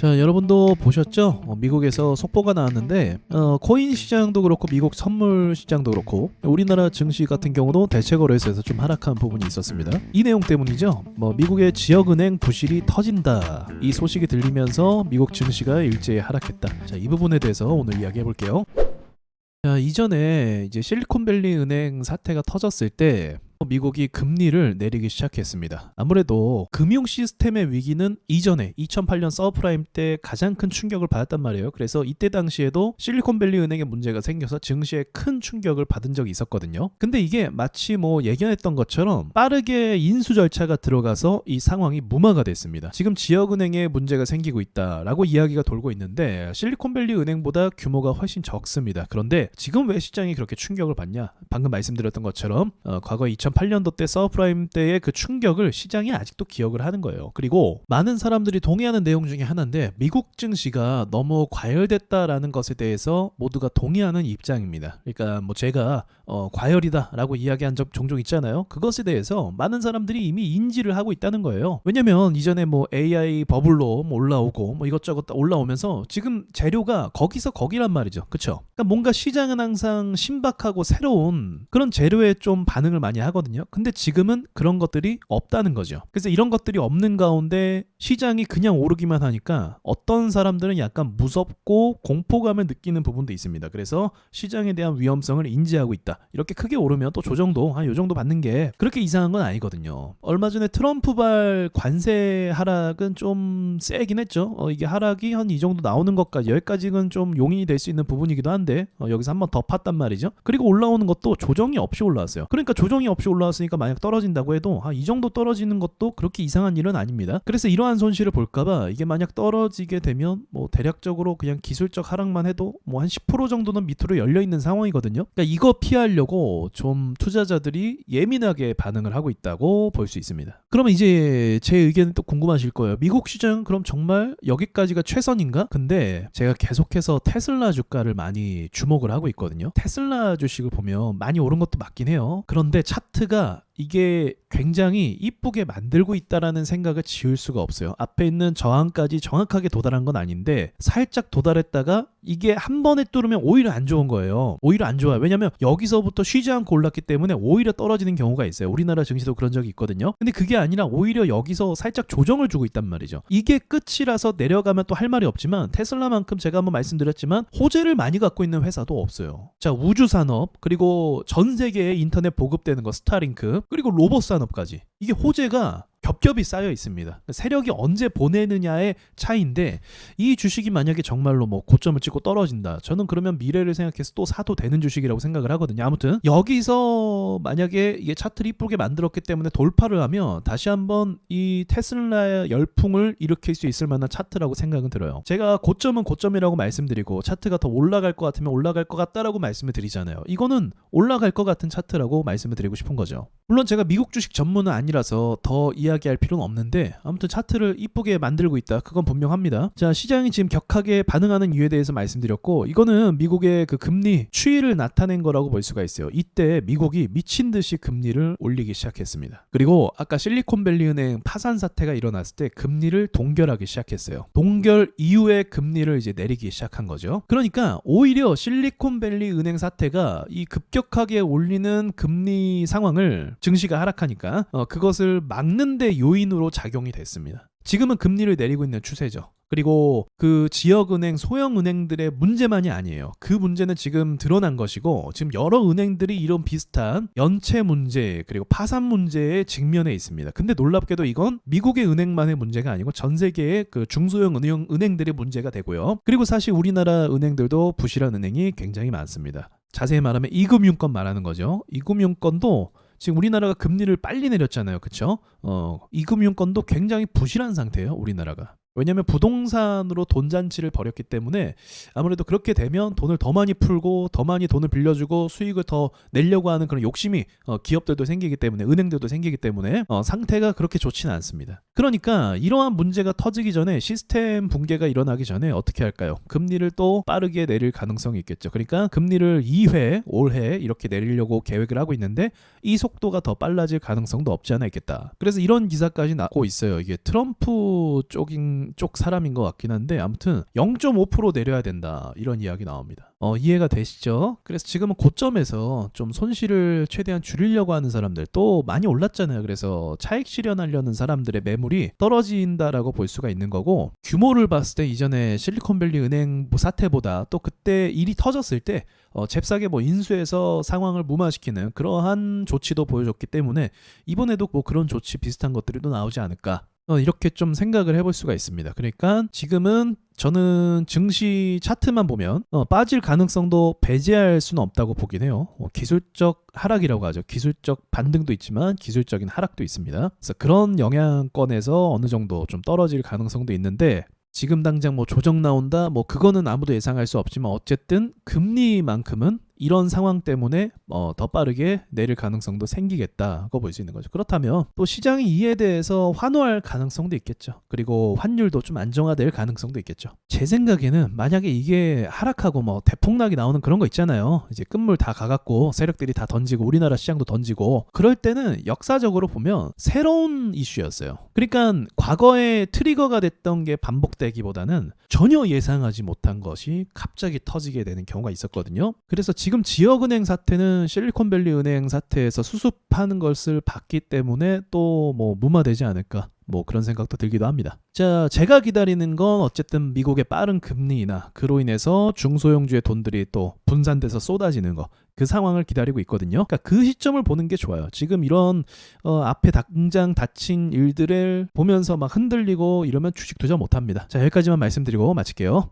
자, 여러분도 보셨죠? 어, 미국에서 속보가 나왔는데 어, 코인 시장도 그렇고 미국 선물 시장도 그렇고 우리나라 증시 같은 경우도 대체 거래소에서 좀 하락한 부분이 있었습니다. 이 내용 때문이죠. 뭐 미국의 지역 은행 부실이 터진다. 이 소식이 들리면서 미국 증시가 일제히 하락했다. 자, 이 부분에 대해서 오늘 이야기해 볼게요. 자, 이전에 이제 실리콘밸리 은행 사태가 터졌을 때 미국이 금리를 내리기 시작했습니다. 아무래도 금융 시스템의 위기는 이전에 2008년 서브프라임 때 가장 큰 충격을 받았단 말이에요. 그래서 이때 당시에도 실리콘밸리 은행에 문제가 생겨서 증시에 큰 충격을 받은 적이 있었거든요. 근데 이게 마치 뭐 예견했던 것처럼 빠르게 인수 절차가 들어가서 이 상황이 무마가 됐습니다. 지금 지역은행에 문제가 생기고 있다라고 이야기가 돌고 있는데 실리콘밸리 은행보다 규모가 훨씬 적습니다. 그런데 지금 왜 시장이 그렇게 충격을 받냐? 방금 말씀드렸던 것처럼 어, 과거 2008년도 때 서브프라임 때의 그 충격을 시장이 아직도 기억을 하는 거예요. 그리고 많은 사람들이 동의하는 내용 중에 하나인데 미국 증시가 너무 과열됐다라는 것에 대해서 모두가 동의하는 입장입니다. 그러니까 뭐 제가 어, 과열이다라고 이야기한 적 종종 있잖아요. 그것에 대해서 많은 사람들이 이미 인지를 하고 있다는 거예요. 왜냐면 이전에 뭐 AI 버블로 뭐 올라오고 뭐 이것저것 다 올라오면서 지금 재료가 거기서 거기란 말이죠. 그렇죠? 그러니까 뭔가 시장은 항상 신박하고 새로운 그런 재료에 좀 반응을 많이 하거든요. 근데 지금은 그런 것들이 없다는 거죠. 그래서 이런 것들이 없는 가운데 시장이 그냥 오르기만 하니까 어떤 사람들은 약간 무섭고 공포감을 느끼는 부분도 있습니다. 그래서 시장에 대한 위험성을 인지하고 있다. 이렇게 크게 오르면 또 조정도 한 요 정도 받는 게 그렇게 이상한 건 아니거든요. 얼마 전에 트럼프발 관세 하락은 좀 세긴 했죠. 어, 이게 하락이 한 이 정도 나오는 것까지 여기까지는 좀 용인이 될 수 있는 부분이기도 한데 어, 여기서 한 번 더 팠단 말이죠. 그리고 올라오는 것도 조정이 없이 올라왔어요. 그러니까 조정이 없이 올라왔으니까 만약 떨어진다고 해도 한이 정도 떨어지는 것도 그렇게 이상한 일은 아닙니다. 그래서 이러한 손실을 볼까봐 이게 만약 떨어지게 되면 뭐 대략적으로 그냥 기술적 하락만 해도 뭐 한 10% 정도는 밑으로 열려 있는 상황이거든요. 그러니까 이거 피하려고 좀 투자자들이 예민하게 반응을 하고 있다고 볼 수 있습니다. 그러면 이제 제 의견은 또 궁금하실 거예요. 미국 시장 그럼 정말 여기까지가 최선인가? 근데 제가 계속해서 테슬라 주가를 많이 주목을 하고 있거든요. 테슬라 주식을 보면 많이 오른 것도 맞긴 해요. 그런데 차트가 이게 굉장히 이쁘게 만들고 있다라는 생각을 지울 수가 없어요. 앞에 있는 저항까지 정확하게 도달한 건 아닌데 살짝 도달했다가 이게 한 번에 뚫으면 오히려 안 좋은 거예요. 오히려 안 좋아요. 왜냐면 여기서부터 쉬지 않고 올랐기 때문에 오히려 떨어지는 경우가 있어요. 우리나라 증시도 그런 적이 있거든요. 근데 그게 아니라 오히려 여기서 살짝 조정을 주고 있단 말이죠. 이게 끝이라서 내려가면 또 할 말이 없지만 테슬라만큼 제가 한번 말씀드렸지만 호재를 많이 갖고 있는 회사도 없어요. 자, 우주 산업 그리고 전 세계에 인터넷 보급되는 거 스타링크 그리고 로봇 산업까지. 이게 호재가 겹겹이 쌓여 있습니다. 그러니까 세력이 언제 보내느냐의 차이인데 이 주식이 만약에 정말로 뭐 고점을 찍고 떨어진다. 저는 그러면 미래를 생각해서 또 사도 되는 주식이라고 생각을 하거든요. 아무튼 여기서 만약에 이게 차트를 이쁘게 만들었기 때문에 돌파를 하면 다시 한번 이 테슬라의 열풍을 일으킬 수 있을 만한 차트라고 생각은 들어요. 제가 고점은 고점이라고 말씀드리고 차트가 더 올라갈 것 같으면 올라갈 것 같다라고 말씀을 드리잖아요. 이거는 올라갈 것 같은 차트라고 말씀을 드리고 싶은 거죠. 물론 제가 미국 주식 전문은 아니라서 더 이야기 할 필요는 없는데 아무튼 차트를 이쁘게 만들고 있다. 그건 분명합니다. 자, 시장이 지금 격하게 반응하는 이유에 대해서 말씀드렸고 이거는 미국의 그 금리 추이를 나타낸 거라고 볼 수가 있어요. 이때 미국이 미친 듯이 금리를 올리기 시작했습니다. 그리고 아까 실리콘밸리 은행 파산 사태가 일어났을 때 금리를 동결하기 시작했어요. 동결 이후에 금리를 이제 내리기 시작한 거죠. 그러니까 오히려 실리콘밸리 은행 사태가 이 급격하게 올리는 금리 상황을 증시가 하락하니까 어, 그것을 막는 데 요인으로 작용이 됐습니다. 지금은 금리를 내리고 있는 추세죠. 그리고 그 지역은행, 소형은행들의 문제만이 아니에요. 그 문제는 지금 드러난 것이고, 지금 여러 은행들이 이런 비슷한 연체 문제, 그리고 파산 문제에 직면해 있습니다. 근데 놀랍게도 이건 미국의 은행만의 문제가 아니고 전 세계의 그 중소형 은행, 은행들의 문제가 되고요. 그리고 사실 우리나라 은행들도 부실한 은행이 굉장히 많습니다. 자세히 말하면 이금융권 말하는 거죠. 이금융권도 지금 우리나라가 금리를 빨리 내렸잖아요. 그쵸? 어, 이금융권도 굉장히 부실한 상태예요. 우리나라가. 왜냐하면 부동산으로 돈 잔치를 벌였기 때문에 아무래도 그렇게 되면 돈을 더 많이 풀고 더 많이 돈을 빌려주고 수익을 더 내려고 하는 그런 욕심이 어, 기업들도 생기기 때문에 은행들도 생기기 때문에 어, 상태가 그렇게 좋지는 않습니다. 그러니까 이러한 문제가 터지기 전에 시스템 붕괴가 일어나기 전에 어떻게 할까요? 금리를 또 빠르게 내릴 가능성이 있겠죠. 그러니까 금리를 2회, 올해 이렇게 내리려고 계획을 하고 있는데 이 속도가 더 빨라질 가능성도 없지 않아 있겠다. 그래서 이런 기사까지 나고 있어요. 이게 트럼프 쪽인 쪽 사람인 것 같긴 한데 아무튼 0.5% 내려야 된다 이런 이야기 나옵니다. 어, 이해가 되시죠? 그래서 지금은 고점에서 좀 손실을 최대한 줄이려고 하는 사람들 또 많이 올랐잖아요. 그래서 차익 실현하려는 사람들의 매물이 떨어진다라고 볼 수가 있는 거고 규모를 봤을 때 이전에 실리콘밸리 은행 뭐 사태보다 또 그때 일이 터졌을 때 어, 잽싸게 뭐 인수해서 상황을 무마시키는 그러한 조치도 보여줬기 때문에 이번에도 뭐 그런 조치 비슷한 것들이 또 나오지 않을까 어, 이렇게 좀 생각을 해볼 수가 있습니다. 그러니까 지금은 저는 증시 차트만 보면 어, 빠질 가능성도 배제할 수는 없다고 보긴 해요. 어, 기술적 하락이라고 하죠. 기술적 반등도 있지만 기술적인 하락도 있습니다. 그래서 그런 영향권에서 어느 정도 좀 떨어질 가능성도 있는데 지금 당장 뭐 조정 나온다 뭐 그거는 아무도 예상할 수 없지만 어쨌든 금리만큼은 이런 상황 때문에 어, 더 빠르게 내릴 가능성도 생기겠다고 볼 수 있는 거죠. 그렇다면 또 시장이 이에 대해서 환호할 가능성도 있겠죠. 그리고 환율도 좀 안정화될 가능성도 있겠죠. 제 생각에는 만약에 이게 하락하고 뭐 대폭락이 나오는 그런 거 있잖아요. 이제 끝물 다 가갖고 세력들이 다 던지고 우리나라 시장도 던지고 그럴 때는 역사적으로 보면 새로운 이슈였어요. 그러니까 과거에 트리거가 됐던 게 반복되기보다는 전혀 예상하지 못한 것이 갑자기 터지게 되는 경우가 있었거든요. 그래서 지금 지역은행 사태는 실리콘밸리 은행 사태에서 수습하는 것을 봤기 때문에 또 뭐 무마되지 않을까 뭐 그런 생각도 들기도 합니다. 자, 제가 기다리는 건 어쨌든 미국의 빠른 금리 인하, 그로 인해서 중소형주의 돈들이 또 분산돼서 쏟아지는 거, 그 상황을 기다리고 있거든요. 그러니까 그 시점을 보는 게 좋아요. 지금 이런 어, 앞에 당장 닥친 일들을 보면서 막 흔들리고 이러면 주식 투자 못 합니다. 자, 여기까지만 말씀드리고 마칠게요.